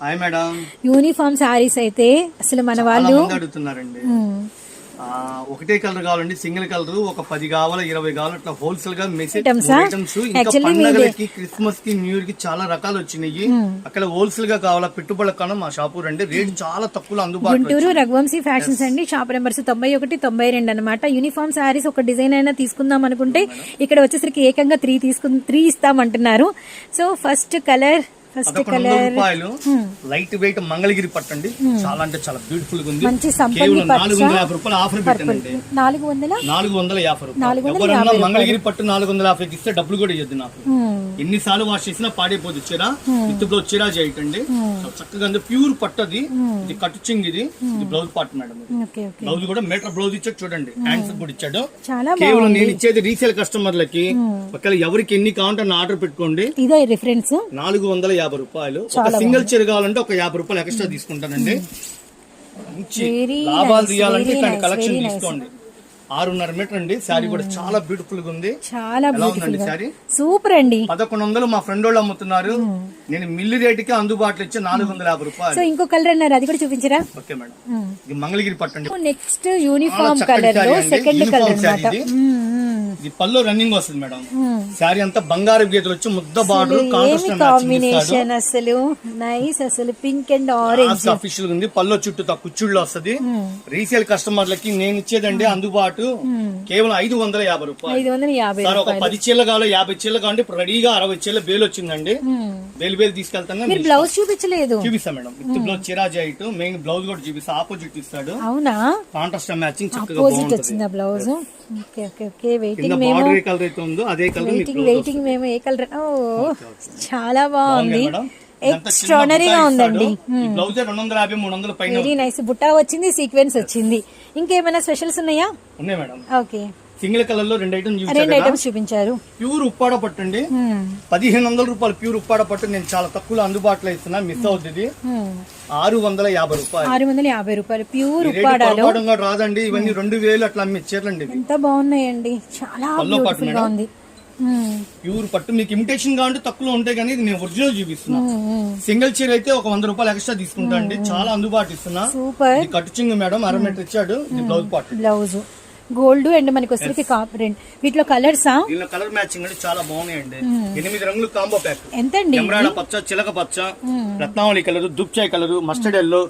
Hi madam uniform saris అయితే అసలు మన వాళ్ళు అడుగుతున్నారండి. ఒకటే కలర్ కావాలండి సింగిల్ కలర్ ఒక పది కావాలి ఇరవై కావాలి అట్లా హోల్సేల్గా మెసేజ్? ఐటమ్స్ ఇంకా పండగలకి క్రిస్మస్కి న్యూ ఇయర్కి చాలా రకాలు వచ్చినాయి. అక్కడ హోల్సేల్గా కావాలా పెట్టుబడుల కన్నా మా షాపు రండి రేట్ చాలా తక్కువలో అందుబాటులో గుంటూరు రఘువంశీ ఫ్యాషన్స్ అండి షాప్ నెంబర్స్ తొంభై ఒకటి తొంభై రెండు అనమాట యూనిఫామ్ శారీస్ ఒక డిజైన్ అయినా తీసుకుందాం అనుకుంటే ఇక్కడ వచ్చేసరికి ఏకంగా త్రీ తీసుకు త్రీ ఇస్తామంటున్నారు. సో ఫస్ట్ కలర్ రూపాయలు. లైట్ వెయిట్ మంగళగిరి పట్టండి చాలా అంటే చాలా బ్యూటిఫుల్గా ఉంది. నాలుగు వందల యాభై రూపాయలు ఆఫర్ పెట్టానండి. నాలుగు వందల? నాలుగు వందల యాభై రూపాయలు. ఎవరన్నా మంగళగిరి పట్టు నాలుగు వందల యాభైకి ఇస్తే డబ్బులు కూడా ఇవ్వద్దు నాకు. ఎన్నిసార్లు వాష్ చేసినా పాడైపోదు. చీర బ్లౌజ్ చీర చేయటండి చాలా చక్కగా ప్యూర్ పట్టు అది. ఇది కట్టు చింగ్ ఇది. ఇది బ్లౌజ్ పార్ట్ మేడం బ్లౌజ్ కూడా మీటర్ బ్లౌజ్ ఇచ్చాడు చూడండి. హ్యాండ్స్ కూడా ఇచ్చాడు. కేవలం నేను ఇచ్చేది రీసేల్ కస్టమర్లకి. ఒకవేళ ఎవరికి ఎన్ని కావాలంటే ఆర్డర్ పెట్టుకోండి. ఇదే రిఫరెన్స్ నాలుగు వందల యాభై రూపాయలు. ఒక సింగిల్ చీర కావాలంటే ఒక యాభై రూపాయలు ఎక్స్ట్రా తీసుకుంటానండి. మంచి లాభాలు తీయాలంటే ఇట్లాంటి nice, కలెక్షన్. తీసుకోండి. ఆరున్నర మీటర్ అండి. శారీ కూడా చాలా బ్యూటిఫుల్గా ఉంది. చాలా ఉందండి గా. శారీ? సూపర్ అండి. పదకొండు వందలు మా ఫ్రెండ్ వాళ్ళు అమ్ముతున్నారు. నేను మిల్లి రేటుకి అందుబాటులో ఇచ్చే నాలుగు వందల యాభై సో రూపాయలు ఇంకో కలర్ అన్నారు. అది కూడా చూపించరా? Okay madam. ఇది మంగళగిరి పట్టండి next uniform colour. Second colour ఇది. పల్లో రన్నింగ్ వస్తుంది మేడం. శారీ అంతా బంగారు గీతలు వచ్చి ముద్ద బార్డర్ కాంబినేషన్ అసలు? నైస్ అసలు పింక్ అండ్ ఆరెంజ్ అఫీషియల్ ఉంది పల్లో చుట్టూ కుచ్చుళ్ళు వస్తుంది. రీసేల్ కస్టమర్లకి నేను ఇచ్చేదండి అందుబాటు కేవలం ఐదు వందల యాభై రూపాయలు. సార్ ఒక పది చీరలు కావాలి యాభై చీరలు కావాలంటే ఇప్పుడు రెడీగా అరవై చీరల బేలు వచ్చిందండి. బేలు బేలు తీసుకెళ్తాను బ్లౌజ్ చూపించలేదు. చూపిస్తా మేడం. విత్ బ్లౌజ్ చిరా జాయిట్ మెయిన్ బ్లౌజ్ కూడా చూపిస్తా. ఆపోజిట్ ఇస్తాడు అవునా? కాంట్రాస్ట్ మ్యాచింగ్ చక్కగా బ్లౌజ్ ఓకే ఓకే ఓకే కింద వెయిటింగ్ మేము వెయిటింగ్ వెయిటింగ్ మేము ఏ కలర్ ఓ చాలా బాగుంది ఎక్స్ట్రానరీగా ఉందండి. పైన వెరీ నైస్ బుట్టా వచ్చింది సీక్వెన్స్ వచ్చింది. ఇంకేమైనా స్పెషల్స్ ఉన్నాయా? ఉన్నాయి మేడం. ఓకే సింగిల్ కలర్లో రెండు ఐటమ్ రెండు చూపించారు ఐటమ్స్ చూపించారు. ప్యూర్ ఉప్పాడ పట్టండి Hmm. పదిహేను వందల రూపాయలు ప్యూర్ ఉప్పాడ పట్టు నేను చాలా తక్కువలో అందుబాటులో ఇస్తున్నా మిస్ అవుతుంది. ఆరు వందల యాభై రూపాయలు. ఆరు వందల యాభై రూపాయలు ప్యూర్ ఉప్పాడాలో. రాదండి ఇవన్నీ రెండు వేలు అట్లా అమ్మే చీరలండి ఎంత బాగున్నాయండి. చాలా పల్లో పాటు బ్యూటిఫుల్గా మేడం. ఉంది. ప్యూర్ పట్టు మీకు ఇమిటేషన్ కావాలంటే తక్కువలో ఉంటాయి కానీ నేను ఒరిజినల్ చూపిస్తున్నా. సింగిల్ చీర అయితే ఒక వంద రూపాయలు ఎక్స్ట్రా తీసుకుంటా అండి. చాలా అందుబాటు ఇస్తున్నా. సూపర్. కట్టు చింగ్ మేడం అర మీటర్ ఇచ్చాడు. Blouse part. Blouse. Gold and మనకి వచ్చరికి కాపర్ అండ్. వీటిలో కలర్సా దీనిలో కలర్ మ్యాచింగ్ అంటే చాలా బాగున్నాయండి. ఎనిమిది రంగులు కాంబో ప్యాక్ ఎంతండి? ఎమరాడ పచ్చ చిలక పచ్చ రత్నావళి కలర్ దుప్చాయ్ కలర్ మస్టర్డ్ ఎల్లో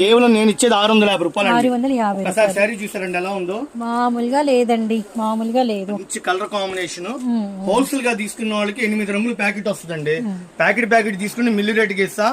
కేవలం నేను ఇచ్చేది ఆరు వందల యాభై రూపాయలు ఆరు అండి వందల యాభై శారీ చూసారండి ఎలా ఉందో? మామూలుగా లేదండి మామూలుగా లేదు. మంచి కలర్ కాంబినేషన్ హోల్సేల్గా తీసుకున్న వాళ్ళకి ఎనిమిది రంగులు ప్యాకెట్ వస్తుందండి. ప్యాకెట్ ప్యాకెట్ తీసుకుని మిల్లి రేటుకి ఇస్తా.